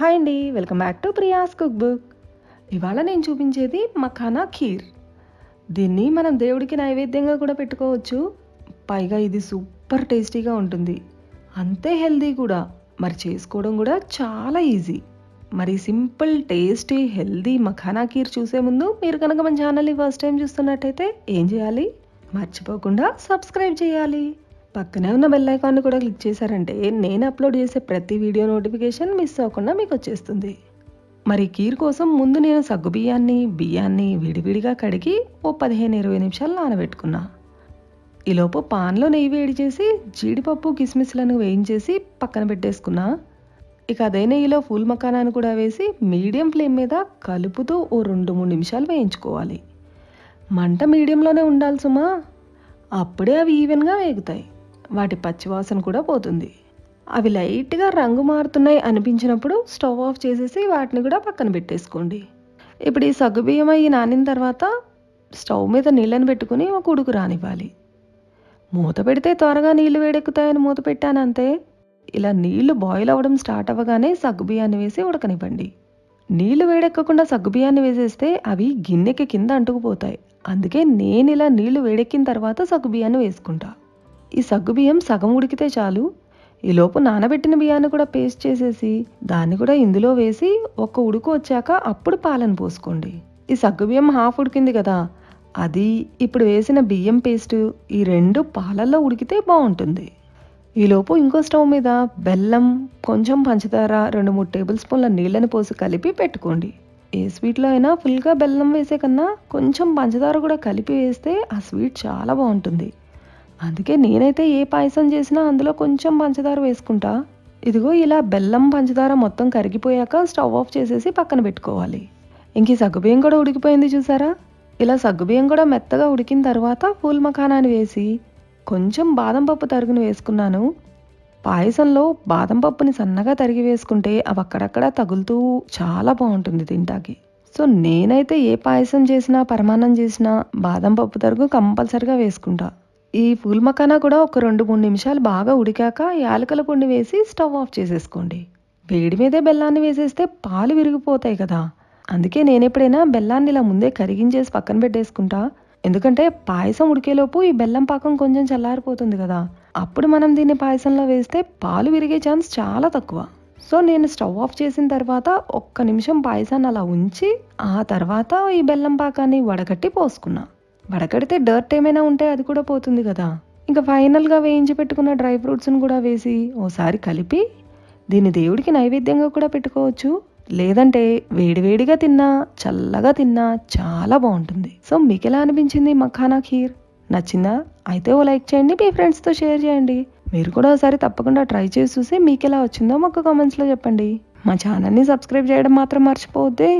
Hi అండి welcome back to Priya's cook book ఇవాళ నేను చూపించేది మఖానా ఖీర్. దీన్ని మనం దేవుడికి నైవేద్యంగా కూడా పెట్టుకోవచ్చు. పైగా ఇది సూపర్ టేస్టీగా ఉంటుంది. అంతే హెల్దీ కూడా. మరి చేసుకోవడం కూడా చాలా ఈజీ. మరి simple tasty healthy makhana kheer చూసే ముందు మీరు కనుక మన ఛానల్ని ఫస్ట్ టైం చూస్తున్నట్టయితే ఏం చేయాలి? మర్చిపోకుండా సబ్స్క్రైబ్ చేయాలి. పక్కనే ఉన్న బెల్ ఐకాన్ని కూడా క్లిక్ చేశారంటే నేను అప్లోడ్ చేసే ప్రతి వీడియో నోటిఫికేషన్ మిస్ అవ్వకుండా మీకు వచ్చేస్తుంది. మరి కీర్ కోసం ముందు నేను సగ్గు బియ్యాన్ని బియ్యాన్ని విడివిడిగా కడిగి ఓ పదిహేను ఇరవై నిమిషాలు నానబెట్టుకున్నా. ఈలోపు పాన్లో నెయ్యి వేడి చేసి జీడిపప్పు కిస్మిస్లను వేయించేసి పక్కన పెట్టేసుకున్నా. ఇక అదే నెయ్యిలో ఫూల్ మకానాన్ని కూడా వేసి మీడియం ఫ్లేమ్ మీద కలుపుతూ ఓ రెండు మూడు నిమిషాలు వేయించుకోవాలి. మంట మీడియంలోనే ఉండాలి సుమా. అప్పుడే అవి ఈవెన్గా వేగుతాయి. వాటి పచ్చివాసన కూడా పోతుంది. అవి లైట్గా రంగు మారుతున్నాయి అనిపించినప్పుడు స్టవ్ ఆఫ్ చేసేసి వాటిని కూడా పక్కన పెట్టేసుకోండి. ఇప్పుడు ఈ సగ్గుబియ్యం అయ్యి నానిన తర్వాత స్టవ్ మీద నీళ్ళని పెట్టుకుని ఒక ఉడుకు రానివ్వాలి. మూత పెడితే త్వరగా నీళ్ళు వేడెక్కుతాయని మూత పెట్టాను అంతే ఇలా నీళ్ళు బాయిల్ అవ్వడం స్టార్ట్ అవ్వగానే సగ్గుబియ్యాన్ని వేసి ఉడకనివ్వండి. నీళ్ళు వేడెక్కకుండా సగ్గుబియ్యాన్ని వేసేస్తే అవి గిన్నెకి కింద అంటుకుపోతాయి. అందుకే నేను ఇలా నీళ్ళు వేడెక్కిన తర్వాత సగ్గుబియ్యాన్ని వేసుకుంటా. ఈ సగ్గుబియ్యం సగం ఉడికితే చాలు. ఈలోపు నానబెట్టిన బియ్యాన్ని కూడా పేస్ట్ చేసేసి దాన్ని కూడా ఇందులో వేసి ఒక ఉడుకు వచ్చాక అప్పుడు పాలను పోసుకోండి. ఈ సగ్గుబియ్యం హాఫ్ ఉడికింది కదా అది ఇప్పుడు వేసిన బియ్యం పేస్ట్ ఈ రెండు పాలల్లో ఉడికితే బాగుంటుంది. ఈలోపు ఇంకో స్టవ్ మీద బెల్లం కొంచెం పంచదార రెండు మూడు టేబుల్ స్పూన్ల నీళ్ళని పోసి కలిపి పెట్టుకోండి. ఏ స్వీట్లో అయినా ఫుల్గా బెల్లం వేసే కన్నా కొంచెం పంచదార కూడా కలిపి వేస్తే ఆ స్వీట్ చాలా బాగుంటుంది. అందుకే నేనైతే ఏ పాయసం చేసినా అందులో కొంచెం పంచదార వేసుకుంటా. ఇదిగో ఇలా బెల్లం పంచదార మొత్తం కరిగిపోయాక స్టవ్ ఆఫ్ చేసేసి పక్కన పెట్టుకోవాలి. ఇంక ఈ సగ్గుబియ్యం కూడా ఉడికిపోయింది చూసారా? ఇలా సగ్గుబియ్యం కూడా మెత్తగా ఉడికిన తర్వాత పూల్ మఖానాన్ని వేసి కొంచెం బాదం పప్పు తరుగును వేసుకున్నాను. పాయసంలో బాదం పప్పుని సన్నగా తరిగి వేసుకుంటే అవి అక్కడక్కడ తగులుతూ చాలా బాగుంటుంది తింటాకి. సో నేనైతే ఏ పాయసం చేసినా పరమాన్నం చేసినా బాదం పప్పు తరుగు కంపల్సరిగా వేసుకుంటా. ఈ పూల్ మకానా కూడా ఒక రెండు మూడు నిమిషాలు బాగా ఉడికాక యాలకల పొడి వేసి స్టవ్ ఆఫ్ చేసేసుకోండి. వేడి మీదే బెల్లాన్ని వేసేస్తే పాలు విరిగిపోతాయి కదా. అందుకే నేను ఎప్పుడైనా బెల్లాన్ని ఇలా ముందే కరిగించేసి పక్కన పెట్టేసుకుంటా. ఎందుకంటే పాయసం ఉడికేలోపు ఈ బెల్లం పాకం కొంచెం చల్లారిపోతుంది కదా. అప్పుడు మనం దీన్ని పాయసంలో వేస్తే పాలు విరిగే ఛాన్స్ చాలా తక్కువ. సో నేను స్టవ్ ఆఫ్ చేసిన తర్వాత ఒక్క నిమిషం పాయసాన్ని అలా ఉంచి ఆ తర్వాత ఈ బెల్లం పాకాన్ని వడగట్టి పోసుకున్నాను వడకడితే డర్ట్ ఏమైనా ఉంటే అది కూడా పోతుంది కదా. ఇంకా ఫైనల్గా వేయించి పెట్టుకున్న డ్రై ఫ్రూట్స్ని కూడా వేసి ఓసారి కలిపి దీన్ని దేవుడికి నైవేద్యంగా కూడా పెట్టుకోవచ్చు. లేదంటే వేడివేడిగా తిన్నా చల్లగా తిన్నా చాలా బాగుంటుంది. సో మీకు ఎలా అనిపించింది మఖానా ఖీర్? నచ్చిందా? అయితే ఓ లైక్ చేయండి మీ ఫ్రెండ్స్తో షేర్ చేయండి. మీరు కూడా ఒకసారి తప్పకుండా ట్రై చేసి చూసి మీకు ఎలా వచ్చిందో మాకు కామెంట్స్లో చెప్పండి. మా ఛానల్ని సబ్స్క్రైబ్ చేయడం మాత్రం మర్చిపోవద్దే.